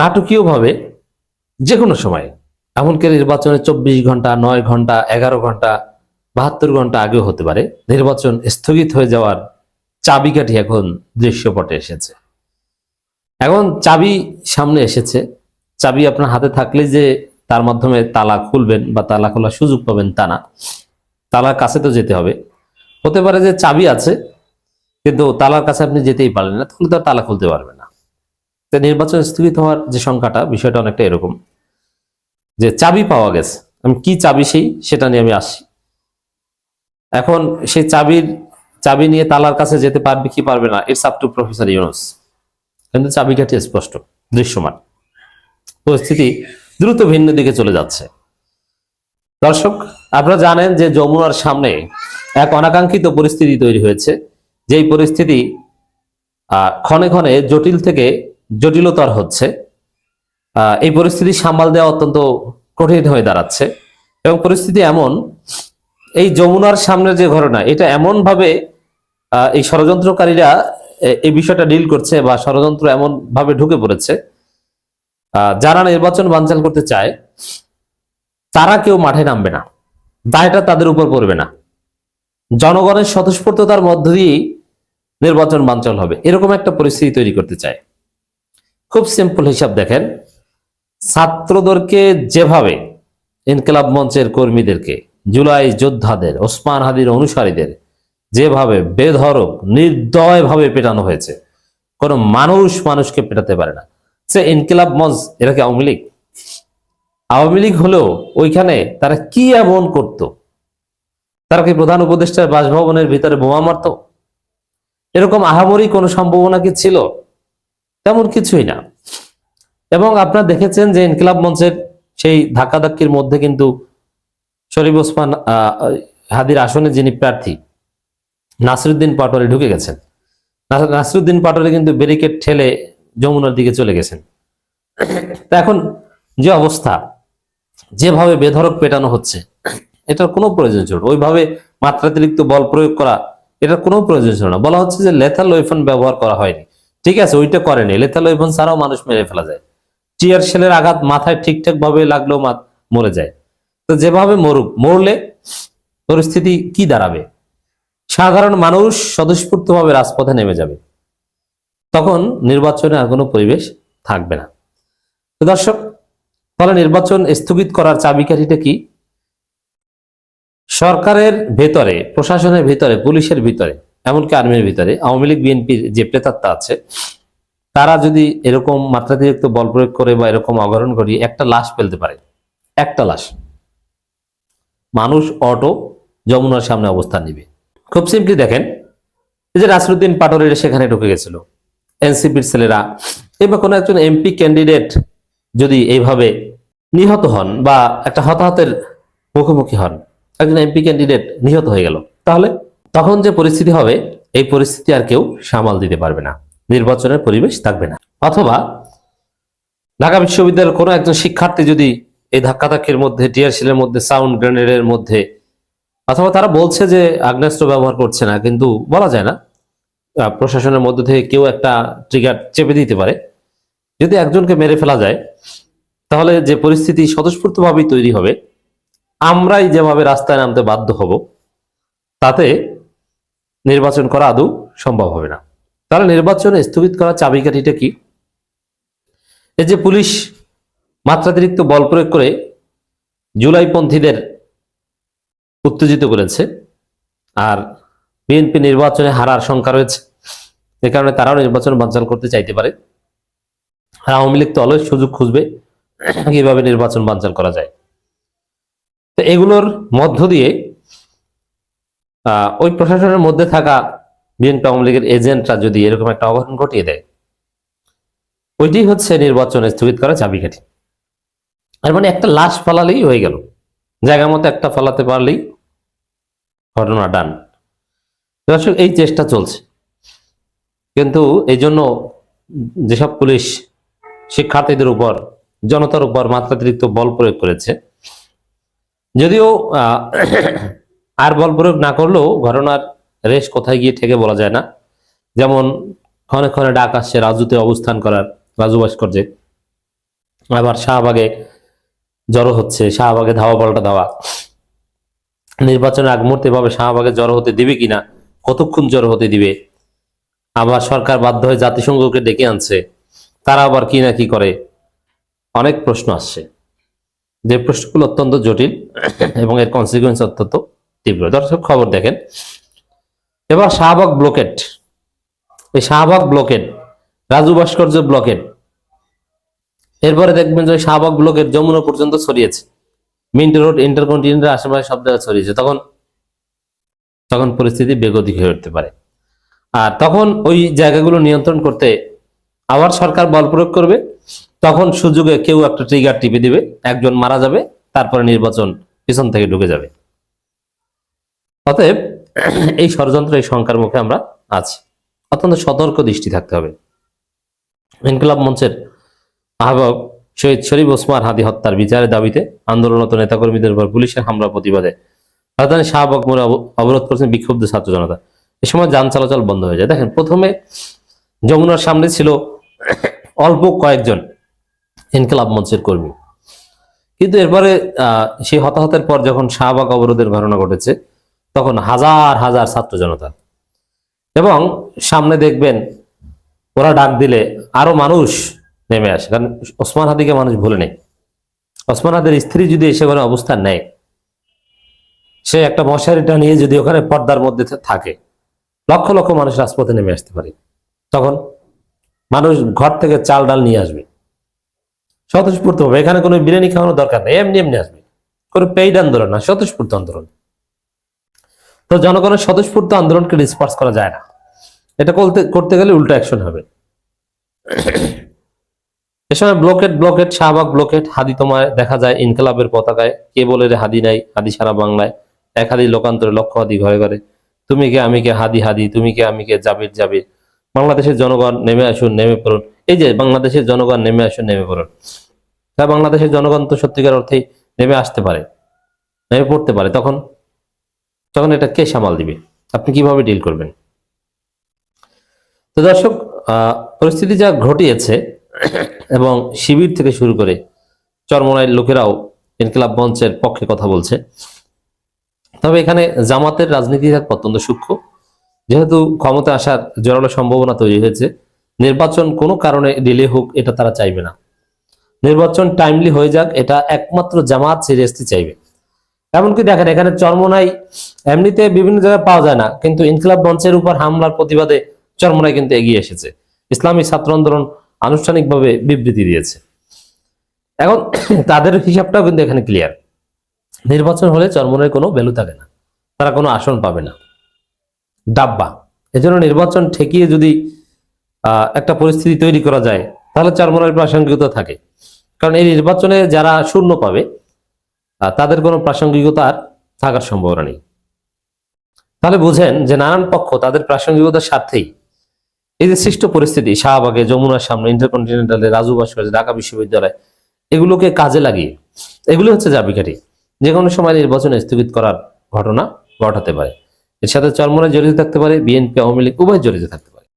নাটকীয়ভাবে যে কোনো সময়। এমনকি নির্বাচনে চব্বিশ ঘণ্টা, নয় ঘণ্টা, এগারো ঘণ্টা, বাহাত্তর ঘণ্টা আগেও হতে পারে। নির্বাচন স্থগিত হয়ে যাওয়ার চাবিকাঠি এখন দৃশ্যপটে এসেছে। এখন চাবি সামনে এসেছে। চাবি আপনার হাতে থাকলে যে তার মাধ্যমে তালা খুলবেন বা তালা খোলার সুযোগ পাবেন তা না। তালার কাছে তো যেতে হবে। হতে পারে যে চাবি আছে, কিন্তু তালার কাছে আপনি যেতেই পারলেন না, তাহলে তো তালা খুলতে পারবেন না নির্বাচন স্থগিত হওয়ার যে সংখ্যাটা, বিষয়টা অনেকটা এরকম। যে চাবি পাওয়া গেছে। আমি কি চাবি সেই, সেটা নিয়ে আমি আসি এখন সেই চাবির, চাবি নিয়ে তালার কাছে যেতে পারবে কি পারবে না it's up to professor Yunus কিন্তু চাবিকাঠি স্পষ্ট, দৃশ্যমান। পরিস্থিতি দ্রুত ভিন্ন দিকে চলে যাচ্ছে। দর্শক, আপনারা জানেন যে যমুনার সামনে এক অনাকাঙ্ক্ষিত পরিস্থিতি তৈরি হয়েছে। যেই পরিস্থিতি ক্ষণে ক্ষণে জটিল থেকে জটিলতর হচ্ছে এই পরিস্থিতি সামাল দেওয়া অত্যন্ত কঠিন হয়ে দাঁড়াচ্ছে। এবং পরিস্থিতি এমন, এই যমুনার সামনের যে ঘটনা, এটা এমন ভাবে এই ষড়যন্ত্রকারীরা এই বিষয়টা ডিল করছে বা ষড়যন্ত্র এমন ভাবে ঢুকে পড়েছে। যারা নির্বাচন বানচাল করতে চায়, তারা কেউ মাঠে নামবে না। দায়টা তাদের উপর পড়বে না। জনগণের স্বতঃস্ফূর্ততার মধ্য দিয়েই নির্বাচন বানচাল হবে। এরকম একটা পরিস্থিতি তৈরি করতে চায়। খুব সিম্পল হিসাব দেখেন। ছাত্রদেরকে যেভাবে ইনকলাব মঞ্চের কর্মীদেরকে, জুলাই যোদ্ধাদের, ওসমান হাদির অনুসারীদের যেভাবে বেধরক নির্দয়ভাবে পেটানো হয়েছে, কোনো মানুষ মানুষকে পেটাতে পারে না। সে ইনকিলাব মঞ্চ, এরা কি আওয়ামী লীগ? আওয়ামী লীগ হলেও ওইখানে তারা কি এমন করত? তারা কি প্রধান উপদেষ্টার বাসভবনের ভিতরে বোমা মারত? এরকম আহামরি কোনো সম্ভাবনা কি ছিল? তেমন কিছুই না। এবং আপনারা দেখেছেন যে ইনকিলাব মঞ্চের সেই ধাক্কাধাক্কির মধ্যে কিন্তু শরীফ ওসমান হাদির আসনে যিনি প্রার্থী, নাসিরুদ্দিন পাটোয়ারি ঢুকে গেছেন। নাস- নাসিরুদ্দিন পাটোয়ারি কিন্তু ব্যারিকেড ঠেলে যমুনার দিকে চলে গেছেন। তা এখন যে অবস্থা, যেভাবে বেধরক পেটানো হচ্ছে, এটার কোনো প্রয়োজন ছিল। ওইভাবে মাত্রাতিরিক্ত বল প্রয়োগ করা, এটার কোনো প্রয়োজন ছিল না। বলা হচ্ছে যে লেথাল ওয়েফন ব্যবহার করা হয়নি। ঠিক আছে, ওইটা করেনি লেথাল ওয়েফন ছাড়াও মানুষ মেরে ফেলা যায়। টিয়ার শেলের আঘাত মাথায় ঠিকঠাক ভাবে লাগলেও মরে যায়। তো যেভাবে মরুক, মরলে পরিস্থিতি কি দাঁড়াবে? সাধারণ মানুষ স্বতঃস্ফূর্তভাবে রাজপথে নেমে যাবে। তখন নির্বাচনে আর কোনো পরিবেশ থাকবে না। তো দর্শক ফলে নির্বাচন স্থগিত করার চাবিকাঠিটা কি? সরকারের ভেতরে, প্রশাসনের ভিতরে, পুলিশের ভিতরে এমনকি আর্মির ভিতরে, আওয়ামী লীগ, বিএনপির যে প্রেতাত্মা আছে, তারা যদি এরকম মাত্রাতিরিক্ত বল প্রয়োগ করে বা এরকম অগরণ করিয়ে একটা লাশ ফেলতে পারে। একটা লাশ। মানুষ অটো যমুনার সামনে অবস্থান নিবে। খুব সিম্পলি দেখেন, এই যে নাসরুদ্দিন পাটোয়ারি সেখানে ঢুকে গেছিল। এনসিপির ছেলেরা। কিংবা কোনো একজন এমপি ক্যান্ডিডেট যদি এইভাবে নিহত হন বা একটা হতাহতের মুখোমুখি হন, একজন এমপি ক্যান্ডিডেট নিহত হয়ে গেল, তাহলে তখন যে পরিস্থিতি হবে, এই পরিস্থিতি আর কেউ সামাল দিতে পারবে না। নির্বাচনের পরিবেশ থাকবে না। অথবা ঢাকা বিশ্ববিদ্যালয়ের কোনো একজন শিক্ষার্থী যদি এই ধাক্কাধাক্কির মধ্যে টিয়ারশিলের মধ্যে, সাউন্ড গ্রেনেডের মধ্যে, অথবা তারা বলছে যে আগ্নেয়াস্ত্র ব্যবহার করছে না, কিন্তু বলা যায় না প্রশাসনের মধ্যে থেকে কেউ একটা ট্রিগার চেপে দিতে পারে। যদি একজনকে মেরে ফেলা যায়, তাহলে যে পরিস্থিতি স্বতঃস্ফূর্তভাবেই তৈরি হবে, আমরাই যেভাবে রাস্তায় নামতে বাধ্য হব, তাতে নির্বাচন করা আদৌ সম্ভব হবে না। তাহলে নির্বাচন স্থগিত করা চাবিকাঠিটা কি? এই যে পুলিশ মাত্রাতিরিক্ত বল প্রয়োগ করে জুলাইপন্থীদের উত্তেজিত করেছে, আর বিএনপি নির্বাচনে হারার শঙ্কা রয়েছে, এ কারণে তারাও নির্বাচন বানচাল করতে চাইতে পারে। আর আওয়ামী লীগ তো অলওয়েজ সুযোগ খুঁজবে কীভাবে নির্বাচন বানচাল করা যায়। তো এগুলোর মধ্য দিয়ে ওই প্রশাসনের মধ্যে থাকা বিএনপি আওয়ামী লীগের এজেন্টরা যদি এরকম একটা অঘটন ঘটিয়ে দেয়, ওইটি হচ্ছে নির্বাচন স্থগিত করা চাবিকাঠি। আর মানে একটা লাশ ফালালেই হয়ে গেল। জায়গা মতো একটা ফালাতে পারলেই ঘটনা ডান। দর্শক, এই চেষ্টা চলছে। কিন্তু এই জন্য যেসব পুলিশ শিক্ষার্থীদের উপর, জনতার উপর মাত্রাতিরিক্ত বল প্রয়োগ করেছে, যদিও আর বল প্রয়োগ না করলেও ঘটনার রেশ কোথায় গিয়ে ঠেকে বলা যায় না। যেমন ক্ষণে ক্ষণে ডাক আসছে রাজুতে অবস্থান করার রাজু ভাস্কর্যে আবার শাহবাগে জড়ো হচ্ছে, শাহবাগে ধাওয়া পাল্টা ধাওয়া। নির্বাচনের আগ মুহূর্তে ভাবে শাহবাগে জড়ো হতে দিবে কিনা, কতক্ষণ জড়ো হতে দিবে। আবার সরকার বাধ্য হয়ে জাতিসংঘকে ডেকে আনছে, তারা আবার কি না কি করে? অনেক প্রশ্ন আসছে। যে প্রশ্নগুলো অত্যন্ত জটিল এবং এর কনসিকুয়েন্স অত্যন্ত তীব্র। দর্শক, খবর দেখেন। এবার শাহবাগ ব্লকেট। এই শাহবাগ ব্লকেট, রাজু ভাস্কর্য ব্লকেট। এরপরে দেখবেন যে শাহবাগ ব্লকের যমুনা পর্যন্ত ছড়িয়েছে। মিন্ট রোড, ইন্টারকন্টিনেন্টের আশেপাশে সব জায়গায় ছড়িয়েছে। তখন তখন পরিস্থিতি বেগতিক হয়ে উঠতে পারে। আর তখন ওই জায়গাগুলো নিয়ন্ত্রণ করতে আবার সরকার বল প্রয়োগ করবে। তখন সুযোগে কেউ একটা ট্রিগার টিপে দিবে, একজন মারা যাবে, তারপরে নির্বাচন পিছন থেকে ঢুকে যাবে। অতএব এই ষড়যন্ত্র, এই শঙ্কার মুখে আমরা আছি। অত্যন্ত সতর্ক দৃষ্টি থাকতে হবে। ইনকলাব মঞ্চের আহ্বায়ক শহীদ শরীফ ওসমান হাদি হত্যার বিচারের দাবিতে আন্দোলনরত নেতাকর্মীদের উপর পুলিশের হামলা প্রতিবাদে রাজধানী শাহবাগ মোড়ে অব- অবরোধ করেছেন বিক্ষুব্ধ ছাত্র জনতা। এ সময় যান চলাচল বন্ধ হয়ে যায়। দেখেন, প্রথমে যমুনার সামনে ছিল অল্প কয়েকজন ইনকলাব মঞ্চের কর্মী। কিন্তু এরপরে সেই হতাহতের পর যখন শাহবাগ অবরোধের ঘটনা ঘটেছে তখন হাজার হাজার ছাত্র জনতা। এবং সামনে দেখবেন ওরা ডাক দিলে আরও মানুষ নেমে আসে। কারণ ওসমান হাদিকে মানুষ ভুলে নেই। ওসমান হাদির স্ত্রী যদি এসে ওখানে অবস্থান নেয়, সে একটা মশারিটা নিয়ে যদি ওখানে পর্দার মধ্যে থাকে, লক্ষ লক্ষ মানুষ রাজপথে নেমে আসতে পারে। তখন মানুষ ঘর থেকে চাল ডাল নিয়ে আসবে। স্বতঃস্ফূর্ত হবে এখানে কোনো বিরিয়ানি খাওয়ানোর দরকার নেই। এমনি এমনি আসবে। কোনো পেইড আন্দোলন না, স্বতঃস্ফূর্ত আন্দোলন। তো জনগণের স্বতঃস্ফূর্ত আন্দোলনকে ডিসপার্স করা যায় না। এটা করতে করতে গেলে উল্টো অ্যাকশন হবে। এ সময় blockade blockade Shahbag blockade Hadi তোমায় দেখা যায় ইনকলাবের পতাকায়। কে বলে রে হাদি নাই? হাদি সারা বাংলায়। এক হাদি লোকান্তরে লক্ষ হাদি ঘরে ঘরে। তুমি কে, আমি কে? হাদি হাদি। তুমি কে, আমি কে? জাবির জাবির। বাংলাদেশের জনগণ নেমে আসুন, নেমে পড়ুন। এই যে বাংলাদেশের জনগণ নেমে আসুন, নেমে পড়ুন। তা বাংলাদেশের জনগণ তো সত্যিকার অর্থেই নেমে আসতে পারে, নেমে পড়তে পারে। তখন তখন এটা কে সামাল দিবে? আপনি কীভাবে ডিল করবেন? তো দর্শক পরিস্থিতি যা ঘটিয়েছে এবং শিবির থেকে শুরু করে চরমনাইয়ের লোকেরাও ইনকিলাব মঞ্চের পক্ষে কথা বলছে। তবে এখানে জামাতের রাজনীতি অত্যন্ত সূক্ষ্ম। যেহেতু ক্ষমতা আসার জোরালো সম্ভাবনা তৈরি হয়েছে, নির্বাচন কোনো কারণে ডিলে হোক, এটা তারা চাইবে না। নির্বাচন টাইমলি হয়ে যাক, এটা একমাত্র জামাত সিরিয়াসলি চাইবে। এমনকি দেখেন, এখানে চরমনাই এমনিতে বিভিন্ন জায়গায় পাওয়া যায় না, কিন্তু ইনকিলাব মঞ্চের উপর হামলার প্রতিবাদে চরমনাই কিন্তু এগিয়ে এসেছে। ইসলামী ছাত্র আন্দোলন আনুষ্ঠানিকভাবে বিবৃতি দিয়েছে। এখন তাদের হিসাবটাও কিন্তু এখানে ক্লিয়ার নির্বাচন হলে চরমনের কোনো ভ্যালু থাকে না, তারা কোনো আসন পাবে না। ডাব্বা। এজন্য নির্বাচন ঠেকিয়ে যদি একটা পরিস্থিতি তৈরি করা যায়, তাহলে চরমনের প্রাসঙ্গিকতা থাকে। কারণ এই নির্বাচনে যারা শূন্য পাবে তাদের কোনো প্রাসঙ্গিকতা আর থাকার সম্ভাবনা নেই। তাহলে বুঝেন যে নানান পক্ষ তাদের প্রাসঙ্গিকতার স্বার্থেই এই যে সৃষ্ট পরিস্থিতি, শাহবাগে, যমুনার সামনে, ইন্টারকন্টিনেন্টালে, রাজু ভাস্কর্য, ঢাকা বিশ্ববিদ্যালয়, এগুলোকে কাজে লাগিয়ে, এগুলো হচ্ছে চাবিকাঠি। যে কোনো সময় নির্বাচন স্থগিত করার ঘটনা ঘটাতে পারে। এর সাথে চরমনে জড়িত থাকতে পারে বিএনপি, আওয়ামী লীগ, উভয় জড়িত থাকতে